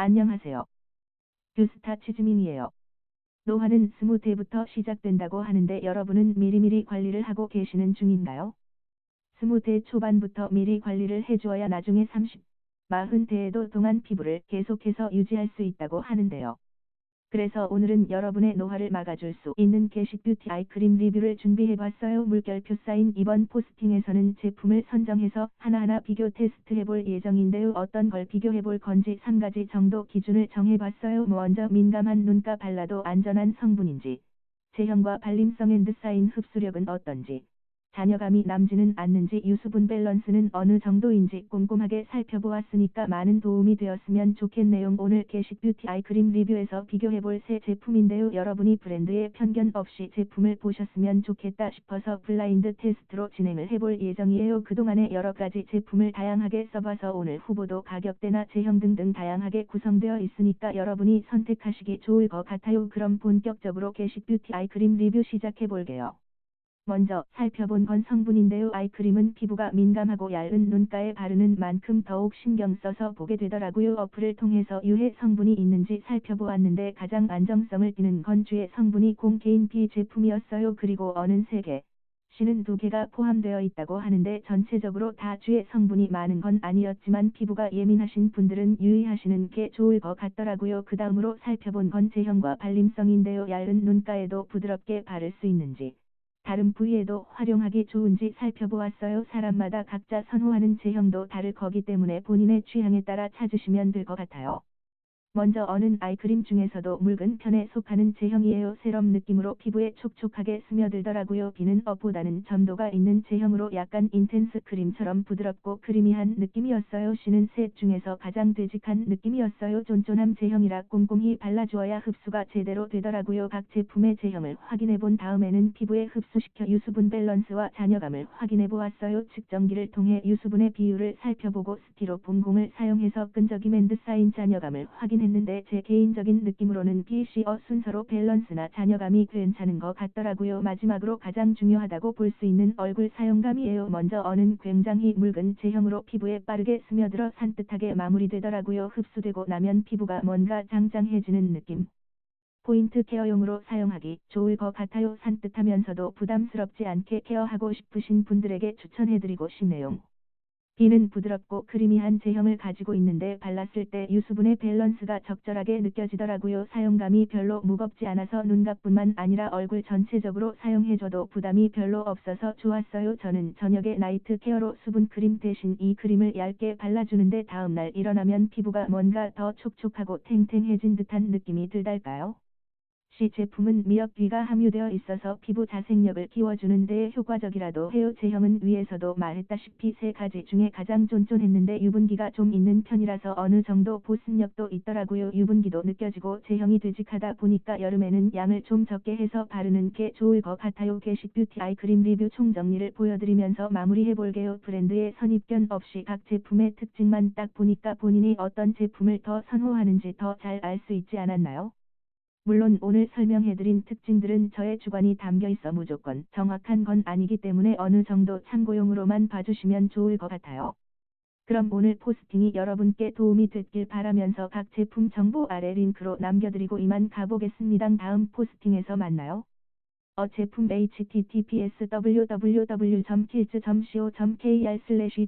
안녕하세요. 뉴스타 치즈민이에요. 노화는 스무 대부터 시작된다고 하는데 여러분은 미리미리 관리를 하고 계시는 중인가요? 스무 대 초반부터 미리 관리를 해주어야 나중에 30, 40대에도 동안 피부를 계속해서 유지할 수 있다고 하는데요. 그래서 오늘은 여러분의 노화를 막아줄 수 있는 게식 뷰티 아이크림 리뷰를 준비해봤어요. 물결표 쌓인 이번 포스팅에서는 제품을 선정해서 하나하나 비교 테스트해볼 예정인데요. 어떤 걸 비교해볼 건지 3가지 정도 기준을 정해봤어요. 먼저 민감한 눈가 발라도 안전한 성분인지, 제형과 발림성 앤드 사인 흡수력은 어떤지, 잔여감이 남지는 않는지 유수분 밸런스는 어느 정도인지 꼼꼼하게 살펴보았으니까 많은 도움이 되었으면 좋겠네요. 오늘 게식 뷰티 아이크림 리뷰에서 비교해볼 새 제품인데요. 여러분이 브랜드에 편견 없이 제품을 보셨으면 좋겠다 싶어서 블라인드 테스트로 진행을 해볼 예정이에요. 그동안에 여러가지 제품을 다양하게 써봐서 오늘 후보도 가격대나 제형 등등 다양하게 구성되어 있으니까 여러분이 선택하시기 좋을 것 같아요. 그럼 본격적으로 게식 뷰티 아이크림 리뷰 시작해볼게요. 먼저 살펴본 건 성분인데요. 아이크림은 피부가 민감하고 얇은 눈가에 바르는 만큼 더욱 신경 써서 보게 되더라고요. 어플을 통해서 유해 성분이 있는지 살펴보았는데 가장 안정성을 띠는 건 주의 성분이 공케인 B 제품이었어요. 그리고 어는 3개. C는 2개가 포함되어 있다고 하는데 전체적으로 다 주의 성분이 많은 건 아니었지만 피부가 예민하신 분들은 유의하시는 게 좋을 것 같더라고요. 그 다음으로 살펴본 건 제형과 발림성인데요. 얇은 눈가에도 부드럽게 바를 수 있는지. 다른 부위에도 활용하기 좋은지 살펴보았어요. 사람마다 각자 선호하는 제형도 다를 거기 때문에 본인의 취향에 따라 찾으시면 될 것 같아요. 먼저 어는 아이크림 중에서도 묽은 편에 속하는 제형이에요. 세럼 느낌으로 피부에 촉촉하게 스며들더라고요. 비는 업보다는 점도가 있는 제형으로 약간 인텐스 크림처럼 부드럽고 크리미한 느낌이었어요. C는 셋 중에서 가장 되직한 느낌이었어요. 쫀쫀함 제형이라 꼼꼼히 발라주어야 흡수가 제대로 되더라고요. 각 제품의 제형을 확인해 본 다음에는 피부에 흡수시켜 유수분 밸런스와 잔여감을 확인해 보았어요. 측정기를 통해 유수분의 비율을 살펴보고 스티로폼 공을 사용해서 끈적임 앤드 사인 잔여감을 확인 했는데 제 개인적인 느낌으로는 BC어 순서로 밸런스나 잔여감이 괜찮은 것 같더라고요. 마지막으로 가장 중요하다고 볼 수 있는 얼굴 사용감이에요. 먼저 어는 굉장히 묽은 제형으로 피부에 빠르게 스며들어 산뜻하게 마무리되더라고요. 흡수되고 나면 피부가 뭔가 짱짱해지는 느낌. 포인트 케어용으로 사용하기 좋을 것 같아요. 산뜻하면서도 부담스럽지 않게 케어하고 싶으신 분들에게 추천해드리고 싶네요. B는 부드럽고 크리미한 제형을 가지고 있는데 발랐을 때 유수분의 밸런스가 적절하게 느껴지더라고요. 사용감이 별로 무겁지 않아서 눈각뿐만 아니라 얼굴 전체적으로 사용해줘도 부담이 별로 없어서 좋았어요. 저는 저녁에 나이트 케어로 수분 크림 대신 이 크림을 얇게 발라주는데 다음날 일어나면 피부가 뭔가 더 촉촉하고 탱탱해진 듯한 느낌이 들달까요? C 제품은 미역귀가 함유되어 있어서 피부 자생력을 키워주는 데 효과적이라도 해요. 제형은 위에서도 말했다시피 세 가지 중에 가장 쫀쫀했는데 유분기가 좀 있는 편이라서 어느 정도 보습력도 있더라고요. 유분기도 느껴지고 제형이 되직하다 보니까 여름에는 양을 좀 적게 해서 바르는 게 좋을 것 같아요. 게식 뷰티 아이크림 리뷰 총정리를 보여드리면서 마무리해볼게요. 브랜드의 선입견 없이 각 제품의 특징만 딱 보니까 본인이 어떤 제품을 더 선호하는지 더 잘 알 수 있지 않았나요? 물론 오늘 설명해드린 특징들은 저의 주관이 담겨 있어 무조건 정확한 건 아니기 때문에 어느 정도 참고용으로만 봐주시면 좋을 것 같아요. 그럼 오늘 포스팅이 여러분께 도움이 됐길 바라면서 각 제품 정보 아래 링크로 남겨드리고 이만 가보겠습니다. 다음 포스팅에서 만나요. 어 제품 https www.kil즈.co.kr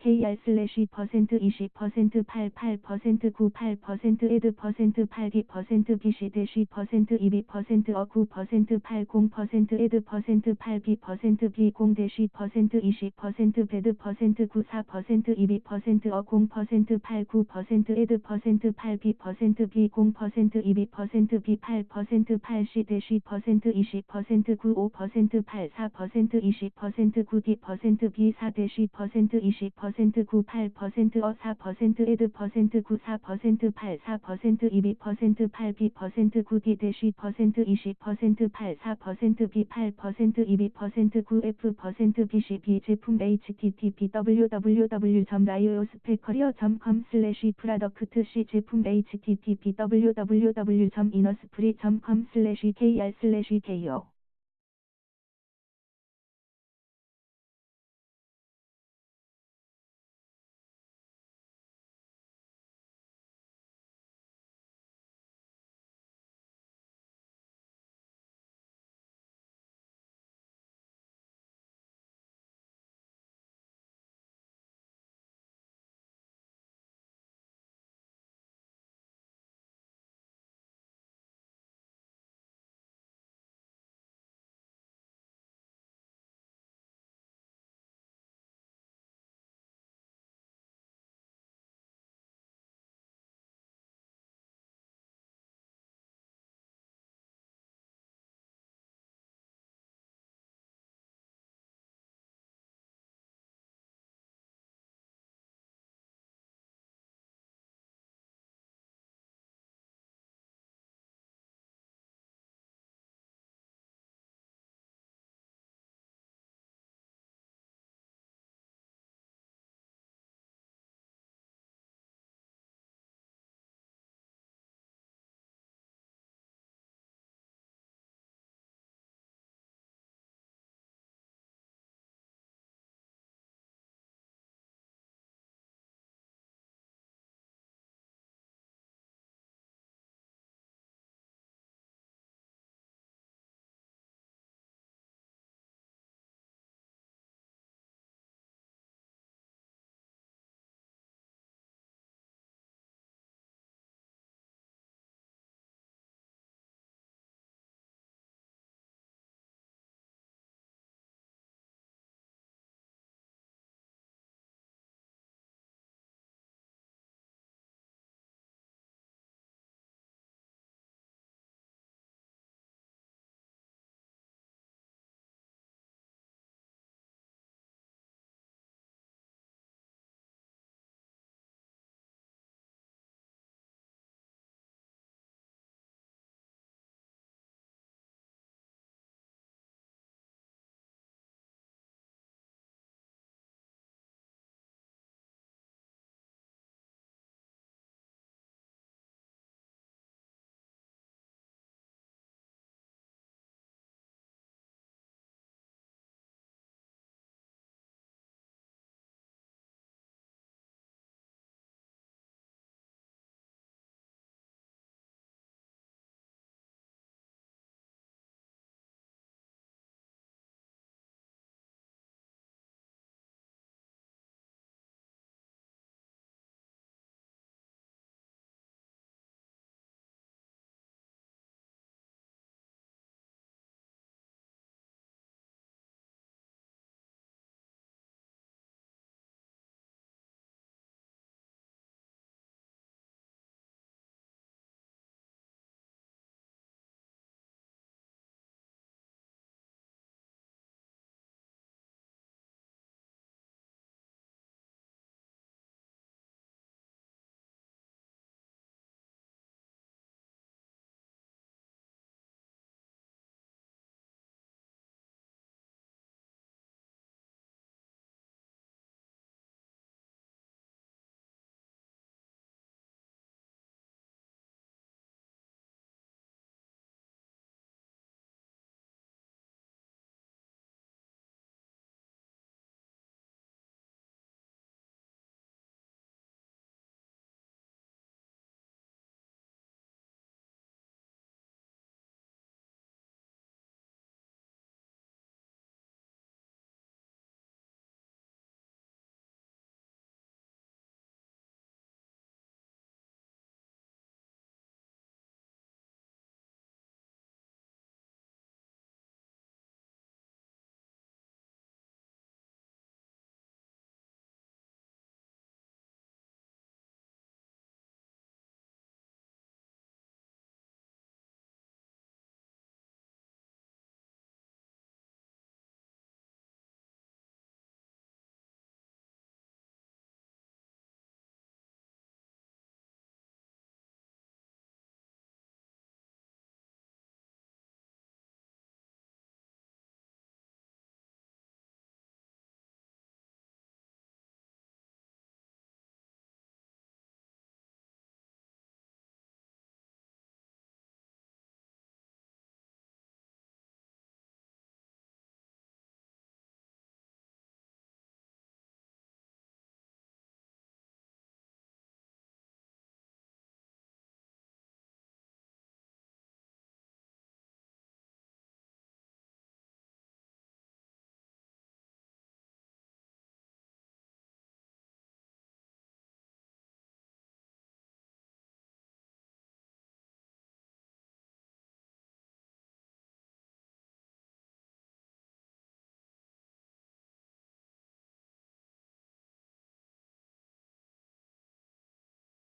kr 퍼센트 20% 88% 98% 에드 퍼센트 82% BC 대시 퍼센트 22%어 9% 80% 에드 퍼센트 82 퍼센트 B0 대시 퍼센트 20% 베드 퍼센트 94% 22%어 0% 89% 에드 퍼센트 82 퍼센트 B0 퍼센트 22% B8% 80 대시 퍼센트 20% 9 5% 8 4% 20% 9 D% B 4 대시 퍼센트 20% 9 8%어 4% 에드 퍼센트 9 4% 8 4% 22% 8 B% 9 D 대시 퍼센트 20% 8 4% B 8% 22% 9 F B 제품 http www.riospeccareer.com 슬래시 프라덕트 C 제품 http www.innerspri.com